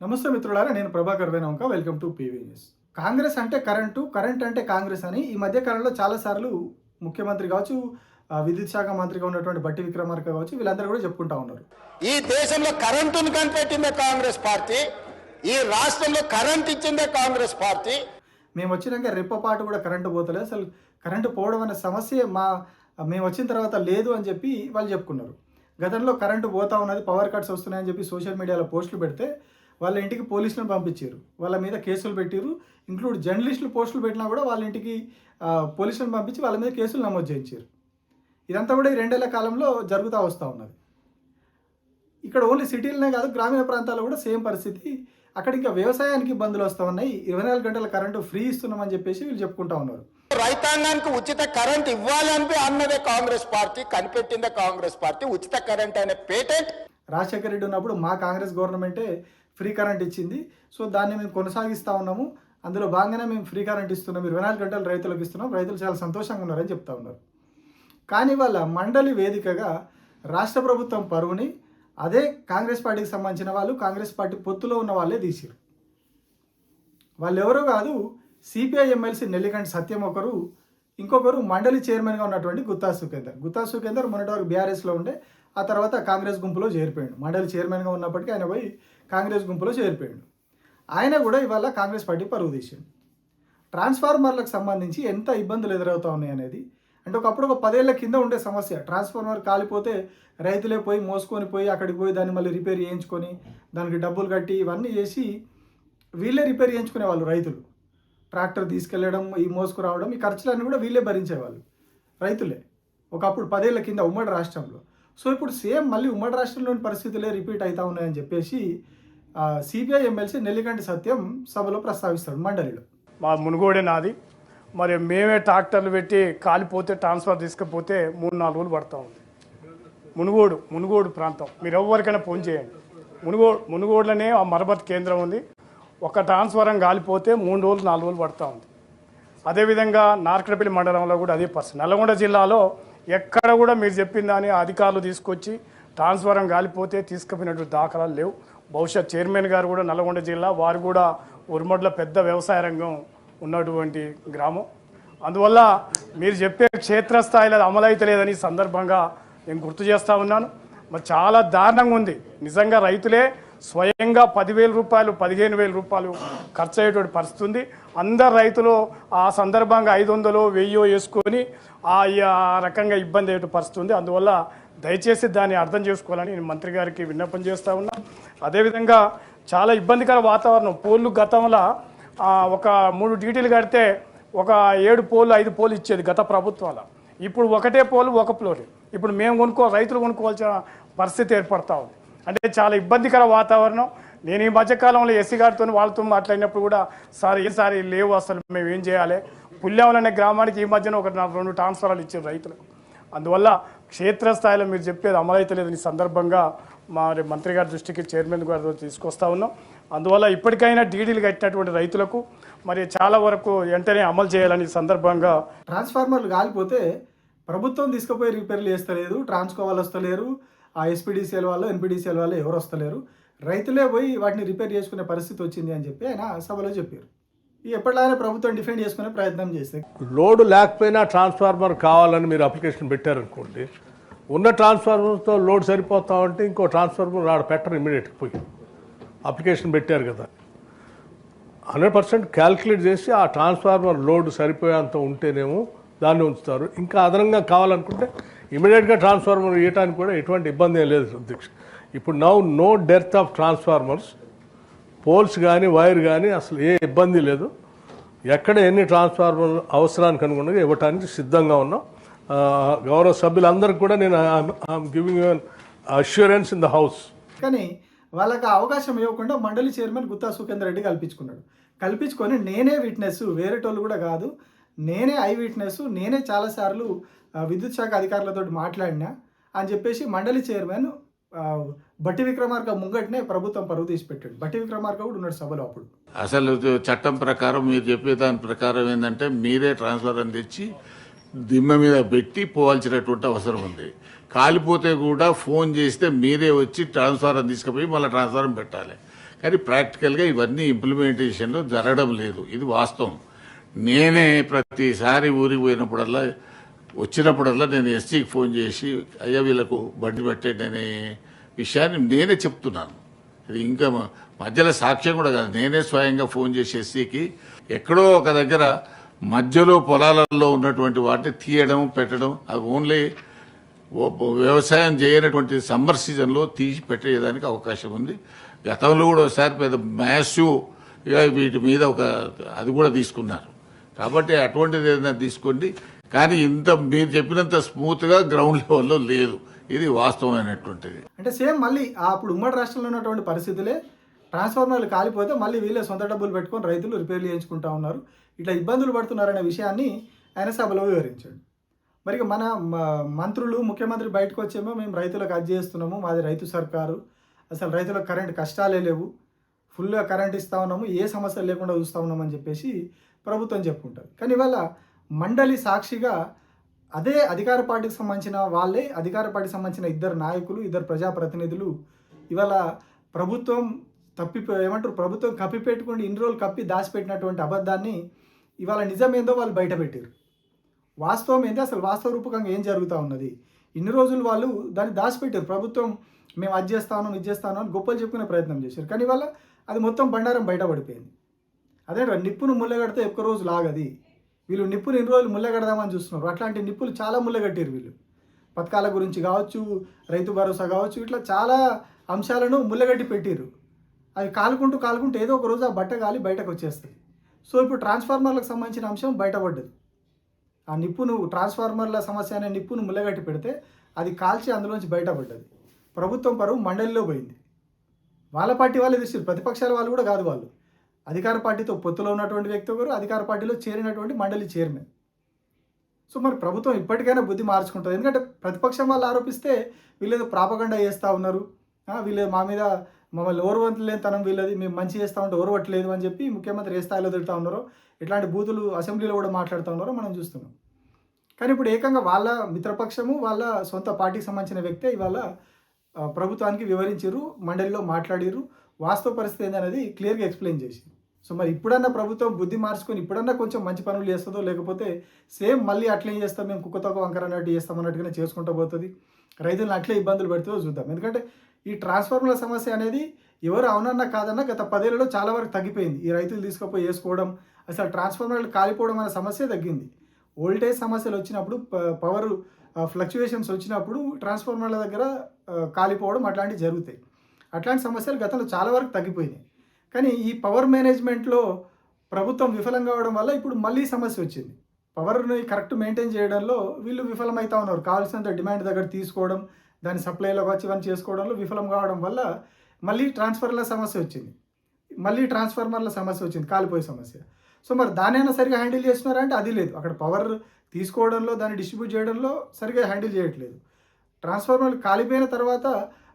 నమస్తే మిత్రులారా నేను Prabhakar Venavanka welcome to PV news Congress అంటే కరెంటు కరెంట్ అంటే కాంగ్రెస్ అని ఈ మధ్య కాలంలో చాలాసార్లు ముఖ్యమంత్రి కావచ్చు విద్యుత్ శాఖ మంత్రిగా ఉన్నటువంటి బట్టి విక్రమార్క కావచ్చు వీళ్ళందరూ కూడా చెప్పుకుంటా ఉన్నారు. ఈ దేశంలో కరెంటును కనిపెట్టిందే కాంగ్రెస్ పార్టీ ఈ రాష్ట్రంలో కరెంట్ ఇచ్చిందే కాంగ్రెస్ పార్టీ. మేము వచ్చినాక రెప్పపాటు కూడా కరెంటు పోతలేదు. అసలు కరెంటు పోవడం అనే సమస్య మా మేము వచ్చిన తర్వాత లేదు అని చెప్పి వాళ్ళు చెప్పుకున్నారు. గతంలో కరెంటు పోతా ఉన్నది పవర్ కట్స్ వస్తున్నాయని చెప్పి సోషల్ మీడియాలో పోస్టులు పెడితే వాళ్ళ ఇంటికి పోలీసులను పంపించారు. వాళ్ళ మీద కేసులు పెట్టారు ఇంక్లూడ్ జర్నలిస్టులు పోస్టులు పెట్టినా కూడా వాళ్ళ ఇంటికి పోలీసులను పంపించి వాళ్ళ మీద కేసులు నమోదు చేయించారు. ఇదంతా కూడా ఈ రెండేళ్ళ కాలంలో జరుగుతూ వస్తూ ఉన్నది. ఇక్కడ ఓన్లీ సిటీలనే కాదు గ్రామీణ ప్రాంతాల్లో కూడా సేమ్ పరిస్థితి. అక్కడ ఇంకా వ్యవసాయానికి ఇబ్బందులు వస్తూ ఉన్నాయి. ఇరవై నాలుగు గంటల కరెంటు ఫ్రీ ఇస్తున్నామని చెప్పేసి వీళ్ళు చెప్పుకుంటా ఉన్నారు. రైతాంగానికి ఉచిత కరెంట్ ఇవ్వాలని అన్నదే కాంగ్రెస్ పార్టీ కనిపెట్టిందే కాంగ్రెస్ పార్టీ. ఉచిత కరెంట్ అనే పేటెంట్ రాజశేఖర రెడ్డి ఉన్నప్పుడు మా కాంగ్రెస్ గవర్నమెంటే ఫ్రీ కరెంట్ ఇచ్చింది. సో దాన్ని మేము కొనసాగిస్తూ ఉన్నాము. అందులో భాగంగానే మేము ఫ్రీ కరెంట్ ఇస్తున్నాం. ఇరవై నాలుగు గంటలు రైతులకు ఇస్తున్నాం. రైతులు చాలా సంతోషంగా ఉన్నారని చెప్తా ఉన్నారు. కానీ వాళ్ళ మండలి వేదికగా రాష్ట్ర ప్రభుత్వం పరువుని అదే కాంగ్రెస్ పార్టీకి సంబంధించిన వాళ్ళు కాంగ్రెస్ పార్టీ పొత్తులో ఉన్న వాళ్ళే తీసిరు. వాళ్ళు ఎవరో కాదు సిపిఐ ఎమ్మెల్సీ నెల్లికంటి సత్యం ఒకరు ఇంకొకరు మండలి చైర్మన్గా ఉన్నటువంటి గుత్తా సుఖేందర్. గుత్తా సుఖేందర్ మొన్నటి వరకు బీఆర్ఎస్లో ఉండే ఆ తర్వాత కాంగ్రెస్ గుంపులో చేరిపోయాడు. మండలి చైర్మన్గా ఉన్నప్పటికీ ఆయన పోయి కాంగ్రెస్ గుంపులో చేరిపోయాడు. ఆయన కూడా ఇవాళ కాంగ్రెస్ పార్టీ పరువు తీసిండు. ట్రాన్స్ఫార్మర్లకు సంబంధించి ఎంత ఇబ్బందులు ఎదురవుతా ఉన్నాయి అనేది అంటే ఒకప్పుడు ఒక పదేళ్ళ కింద ఉండే సమస్య. ట్రాన్స్ఫార్మర్ కాలిపోతే రైతులే పోయి మోసుకొని పోయి అక్కడికి పోయి దాన్ని మళ్ళీ రిపేర్ చేయించుకొని దానికి డబ్బులు కట్టి ఇవన్నీ చేసి వీళ్ళే రిపేర్ చేయించుకునే వాళ్ళు రైతులు. ట్రాక్టర్ తీసుకెళ్ళడం ఈ మోసుకురావడం ఈ ఖర్చులన్నీ కూడా వీళ్ళే భరించేవాళ్ళు రైతులే. ఒకప్పుడు పదేళ్ళ కింద ఉమ్మడి రాష్ట్రంలో సో ఇప్పుడు సేమ్ మళ్ళీ ఉమ్మడి రాష్ట్రంలోని పరిస్థితులే రిపీట్ అవుతా ఉన్నాయని చెప్పేసి సిబిఐ ఎమ్మెల్సీ నెల్లికంటి సత్యం సభలో ప్రస్తావిస్తాడు మండలిలో. మా మునుగోడే నాది. మరి మేమే ట్రాక్టర్లు పెట్టి కాలిపోతే ట్రాన్స్ఫర్ తీసుకపోతే మూడు నాలుగు రోజులు పడతా ఉంది. మునుగోడు మునుగోడు ప్రాంతం. మీరు ఎవరికైనా ఫోన్ చేయండి. మునుగోడు మునుగోడులోనే ఆ మరమ్మతు కేంద్రం ఉంది. ఒక ట్రాన్స్ఫరం కాలిపోతే మూడు రోజులు నాలుగు రోజులు పడతా ఉంది. అదేవిధంగా నార్కడపల్లి మండలంలో కూడా అదే పరిస్థితి. నల్గొండ జిల్లాలో ఎక్కడ కూడా మీరు చెప్పిన దాన్ని అధికారులు తీసుకొచ్చి ట్రాన్స్ఫరం కాలిపోతే తీసుకుపోయినటువంటి దాఖలాలు లేవు. బహుశా చైర్మన్ గారు కూడా నల్గొండ జిల్లా వారు కూడా ఉరుమడ్ల పెద్ద వ్యవసాయ రంగం ఉన్నటువంటి గ్రామం. అందువల్ల మీరు చెప్పే క్షేత్రస్థాయిలో అమలైతలేదని ఈ సందర్భంగా నేను గుర్తు చేస్తా ఉన్నాను. మరి చాలా దారుణంగా ఉంది. నిజంగా రైతులే స్వయంగా పదివేల రూపాయలు పదిహేను వేల రూపాయలు ఖర్చు అయ్యేటువంటి పరిస్థితి ఉంది. అందరు రైతులు ఆ సందర్భంగా ఐదు వందలు వెయ్యో వేసుకొని ఆ రకంగా ఇబ్బంది అయ్యే పరిస్థితి ఉంది. అందువల్ల దయచేసి దాన్ని అర్థం చేసుకోవాలని నేను మంత్రి గారికి విన్నపం చేస్తూ ఉన్నా. అదేవిధంగా చాలా ఇబ్బందికర వాతావరణం. పోళ్ళు గతంలో ఒక మూడు డీటీలు కడితే ఒక ఏడు పోలు ఐదు పోలు ఇచ్చేది గత ప్రభుత్వాల. ఇప్పుడు ఒకటే పోలు ఒక ఫ్లోర్ ఇప్పుడు మేము కొనుక్కో రైతులు కొనుక్కోవాల్సిన పరిస్థితి ఏర్పడతా ఉంది. అంటే చాలా ఇబ్బందికర వాతావరణం. నేను ఈ మధ్యకాలంలో ఎస్సీ గారితో వాళ్ళతో మాట్లాడినప్పుడు కూడా సార్ ఏ సార్ లేవు అసలు మేము ఏం చేయాలి? పుల్యావలం అనే గ్రామానికి ఈ మధ్యన ఒక రెండు ట్రాన్స్ఫరాలు ఇచ్చారు రైతులకు అందువల్ల క్షేత్రస్థాయిలో మీరు చెప్పేది అమలైతలేదు ఈ సందర్భంగా మా మంత్రి గారి దృష్టికి చైర్మన్ గారి తీసుకొస్తా ఉన్నాం. అందువల్ల ఇప్పటికైనా డీడీలు కట్టినటువంటి రైతులకు మరి చాలా వరకు వెంటనే అమలు చేయాలని సందర్భంగా ట్రాన్స్ఫార్మర్లు కాలిపోతే ప్రభుత్వం తీసుకుపోయి రిపేర్లు చేస్తలేదు ట్రాన్స్కోవాలి వస్తలేరు ఆ ఎస్పీడీసీఎల్ వాళ్ళు ఎన్పీడీసీఎల్ వాళ్ళు ఎవరు వస్తలేరు. రైతులే పోయి వాటిని రిపేర్ చేసుకునే పరిస్థితి వచ్చింది అని చెప్పి ఆయన సభలో చెప్పారు. ఎప్పటిలాగే ప్రభుత్వం డిఫెండ్ చేసుకునే ప్రయత్నం చేస్తే లోడ్ లేకపోయినా ట్రాన్స్ఫార్మర్ కావాలని మీరు అప్లికేషన్ పెట్టారనుకోండి ఉన్న ట్రాన్స్ఫార్మర్తో లోడ్ సరిపోతా ఉంటే ఇంకో ట్రాన్స్ఫార్మర్ ఆడ పెట్టరు ఇమీడియట్గా పోయి. అప్లికేషన్ పెట్టారు కదా. హండ్రెడ్ పర్సెంట్ క్యాల్కులేట్ చేసి ఆ ట్రాన్స్ఫార్మర్ లోడ్ సరిపోయేంత ఉంటేనేమో దాన్ని ఉంచుతారు. ఇంకా అదనంగా కావాలనుకుంటే ఇమీడియట్గా ట్రాన్స్ఫార్మర్ ఇవ్వడానికి కూడా ఎటువంటి ఇబ్బంది ఏం లేదు అధ్యక్ష ఇప్పుడు now no dearth of transformers poles కానీ వైర్ కానీ అసలు ఏ ఇబ్బంది లేదు. ఎక్కడ ఎన్ని ట్రాన్స్ఫార్మర్ అవసరానికి అనుగుణంగా ఇవ్వటానికి సిద్ధంగా ఉన్నాం. గౌరవ సభ్యులందరికీ కూడా నేను giving assurance in the house. కానీ వాళ్ళకి అవకాశం ఇవ్వకుండా మండలి చైర్మన్ గుత్తా సుఖేందర్ రెడ్డి కల్పించుకున్నాడు. కల్పించుకొని నేనే విట్నెస్ వేరేటోళ్ళు కూడా కాదు నేనే ఐ విట్నెస్ నేనే చాలాసార్లు విద్యుత్ శాఖ అధికారులతో మాట్లాడినా అని చెప్పేసి మండలి చైర్మన్ బట్టి విక్రమార్క ముంగట్నే ప్రభుత్వం పరువు తీసి పెట్టాడు. బట్టి విక్రమార్క కూడా ఉన్నాడు సభలో అప్పుడు. అసలు చట్టం ప్రకారం మీరు చెప్పే దాని ప్రకారం ఏంటంటే మీరే ట్రాన్స్ఫర్ అని తెచ్చి దిమ్మ మీద పెట్టి పోవాల్సినటువంటి అవసరం ఉంది. కాలిపోతే కూడా ఫోన్ చేస్తే మీరే వచ్చి ట్రాన్స్ఫారం తీసుకుపోయి మళ్ళీ ట్రాన్స్ఫారం పెట్టాలి. కానీ ప్రాక్టికల్గా ఇవన్నీ ఇంప్లిమెంటేషన్లో జరగడం లేదు. ఇది వాస్తవం. నేనే ప్రతిసారి ఊరికి పోయినప్పుడల్లా వచ్చినప్పుడల్లా నేను ఎస్సీకి ఫోన్ చేసి అయ్యా వీళ్ళకు బండి పెట్టండి అనే విషయాన్ని నేనే చెప్తున్నాను. ఇది ఇంకా మధ్యలో సాక్ష్యం కూడా కాదు. నేనే స్వయంగా ఫోన్ చేసి ఎస్సీకి ఎక్కడో ఒక దగ్గర మధ్యలో పొలాలలో ఉన్నటువంటి వాటిని తీయడం పెట్టడం అది ఓన్లీ వ్యవసాయం చేయనటువంటి సమ్మర్ సీజన్లో తీసి పెట్టేయడానికి అవకాశం ఉంది. గతంలో కూడా ఒకసారి పెద్ద మ్యాసివ్ వీటి మీద ఒక అది కూడా తీసుకున్నారు. కాబట్టి అటువంటిది ఏదైనా తీసుకోండి. కానీ ఇంత మీరు చెప్పినంత స్మూత్గా గ్రౌండ్ లెవెల్లో లేదు. ఇది వాస్తవమైనటువంటిది. అంటే సేమ్ మళ్ళీ అప్పుడు ఉమ్మడి రాష్ట్రంలో ఉన్నటువంటి పరిస్థితులే ట్రాన్స్ఫార్మర్లు కాలిపోతే మళ్ళీ వీళ్ళే సొంత డబ్బులు పెట్టుకొని రైతులు రిపేర్లు చేయించుకుంటా ఉన్నారు. ఇట్లా ఇబ్బందులు పడుతున్నారనే విషయాన్ని ఆయన సభలో వివరించాడు. మరి మన మ- మంత్రులు ముఖ్యమంత్రి బయటకు వచ్చేమో మేము రైతులకు అది చేస్తున్నాము మాది రైతు సర్కారు. అసలు రైతులకు కరెంట్ కష్టాలే లేవు. ఫుల్గా కరెంట్ ఇస్తా ఉన్నాము ఏ సమస్య లేకుండా చూస్తూ ఉన్నామని చెప్పేసి ప్రభుత్వం చెప్పుకుంటారు కానీ ఇవాళ మండలి సాక్షిగా అదే అధికార పార్టీకి సంబంధించిన వాళ్ళే అధికార పార్టీకి సంబంధించిన ఇద్దరు నాయకులు ఇద్దరు ప్రజాప్రతినిధులు ఇవాళ ప్రభుత్వం తప్పి ఏమంటారు? ప్రభుత్వం కప్పిపెట్టుకుని ఇన్ని రోజులు కప్పి దాచిపెట్టినటువంటి అబద్ధాన్ని ఇవాళ నిజం ఏందో వాళ్ళు బయటపెట్టారు. వాస్తవం ఏంటి అసలు వాస్తవ రూపకంగా ఏం జరుగుతూ ఉన్నది? ఇన్ని రోజులు వాళ్ళు దాన్ని దాచిపెట్టారు. ప్రభుత్వం మేము అది చేస్తాను ఇది చేస్తాను అని గొప్పలు చెప్పుకునే ప్రయత్నం చేశారు. కానీ ఇవాళ అది మొత్తం బండారం బయటపడిపోయింది. అదే నిప్పును ముళ్ళగడితే ఎక్కువ రోజు లాగది. వీళ్ళు నిప్పులు ఎన్ని రోజులు ముళ్ళగడదామని చూస్తున్నారు. అట్లాంటి నిప్పులు చాలా ముళ్ళగట్టారు వీళ్ళు. పథకాల గురించి కావచ్చు రైతు భరోసా కావచ్చు ఇట్లా చాలా అంశాలను ముళ్ళగట్టి పెట్టారు అవి కాలుకుంటూ కాలుకుంటూ ఏదో ఒక రోజు ఆ బట్ట గాలి బయటకు వచ్చేస్తుంది. సో ఇప్పుడు ట్రాన్స్ఫార్మర్లకు సంబంధించిన అంశం బయటపడ్డది. ఆ నిప్పును ట్రాన్స్ఫార్మర్ల సమస్య అనే నిప్పును ముళ్ళగట్టి పెడితే అది కాల్చి అందులోంచి బయటపడ్డది. ప్రభుత్వం పరువు మండలిలో పోయింది. వాళ్ళ పార్టీ వాళ్ళు తీసారు ప్రతిపక్షాల వాళ్ళు కూడా కాదు వాళ్ళు. అధికార పార్టీతో పొత్తులో ఉన్నటువంటి వ్యక్తి ఒకరు అధికార పార్టీలో చేరినటువంటి మండలి చైర్మన్. సో మరి ప్రభుత్వం ఇప్పటికైనా బుద్ధి మార్చుకుంటుంది. ఎందుకంటే ప్రతిపక్షం వాళ్ళు ఆరోపిస్తే వీళ్ళేదో ప్రాపగండా చేస్తూ ఉన్నారు. వీళ్ళు మా మీద మమ్మల్ని ఓర్వంతలేని తనం వీళ్ళది మేము మంచి చేస్తూ ఉంటే ఓర్వట్లేదు అని చెప్పి ముఖ్యమంత్రి ఏ స్థాయిలో తిడుతూ ఉన్నారో ఇట్లాంటి బూతులు అసెంబ్లీలో కూడా మాట్లాడుతూ ఉన్నారో మనం చూస్తున్నాం. కానీ ఇప్పుడు ఏకంగా వాళ్ళ మిత్రపక్షము వాళ్ళ సొంత పార్టీకి సంబంధించిన వ్యక్తే ఇవాళ ప్రభుత్వానికి వివరించారు మండలిలో మాట్లాడారు. వాస్తవ పరిస్థితి ఏందనేది క్లియర్గా ఎక్స్ప్లెయిన్ చేసి సో మరి ఇప్పుడన్నా ప్రభుత్వం బుద్ధి మార్చుకొని ఇప్పుడన్నా కొంచెం మంచి పనులు చేస్తుందో లేకపోతే సేమ్ మళ్ళీ అట్లే చేస్తాం మేము కుక్కతో వంకర అన్నట్టు చేస్తాం అన్నట్టుగానే చేసుకుంటూ పోతుంది. రైతులను అట్లే ఇబ్బందులు పెడుతుందో చూద్దాం. ఎందుకంటే ఈ ట్రాన్స్ఫార్మర్ల సమస్య అనేది ఎవరు అవునన్నా కాదన్నా గత పదేళ్ళలో చాలా వరకు తగ్గిపోయింది. ఈ రైతులు తీసుకుపోయి వేసుకోవడం అసలు ట్రాన్స్ఫార్మర్లు కాలిపోవడం అనే సమస్య తగ్గింది. ఓల్టేజ్ సమస్యలు వచ్చినప్పుడు ప- పవర్ ఫ్లక్చువేషన్స్ వచ్చినప్పుడు ట్రాన్స్ఫార్మర్ల దగ్గర కాలిపోవడం అట్లాంటివి జరుగుతాయి. అట్లాంటి సమస్యలు గతంలో చాలా వరకు తగ్గిపోయినాయి. కానీ ఈ పవర్ మేనేజ్మెంట్లో ప్రభుత్వం విఫలం కావడం వల్ల ఇప్పుడు మళ్ళీ సమస్య వచ్చింది. పవర్ని కరెక్ట్ మెయింటైన్ చేయడంలో వీళ్ళు విఫలమవుతా ఉన్నారు. కావాల్సినంత డిమాండ్ దగ్గర తీసుకోవడం దాని సప్లైలో వచ్చి ఇవన్నీ చేసుకోవడంలో విఫలం కావడం వల్ల మళ్ళీ ట్రాన్స్ఫర్ల సమస్య వచ్చింది. మళ్ళీ ట్రాన్స్ఫార్మర్ల సమస్య వచ్చింది. కాలిపోయే సమస్య. సో మరి దానైనా సరిగా హ్యాండిల్ చేస్తున్నారా అంటే అది లేదు. అక్కడ పవర్ తీసుకోవడంలో దాన్ని డిస్ట్రిబ్యూట్ చేయడంలో సరిగా హ్యాండిల్ చేయట్లేదు. ట్రాన్స్ఫార్మర్లు కాలిపోయిన తర్వాత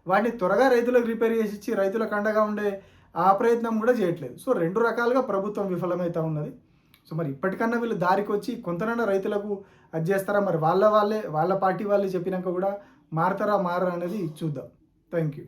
వాటిని త్వరగా రైతులకు రిపేర్ చేసి ఇచ్చి రైతులకు అండగా ఉండే ఆ ప్రయత్నం కూడా చేయట్లేదు. సో రెండు రకాలుగా ప్రభుత్వం విఫలమవుతూ ఉన్నది. సో మరి ఇప్పటికన్నా వీళ్ళు దారికి వచ్చి కొంతనైనా రైతులకు అది చేస్తారా? మరి వాళ్ళ వాళ్ళే వాళ్ళ పార్టీ వాళ్ళే చెప్పినాక కూడా మారతారా మారరా అనేది చూద్దాం. Thank you.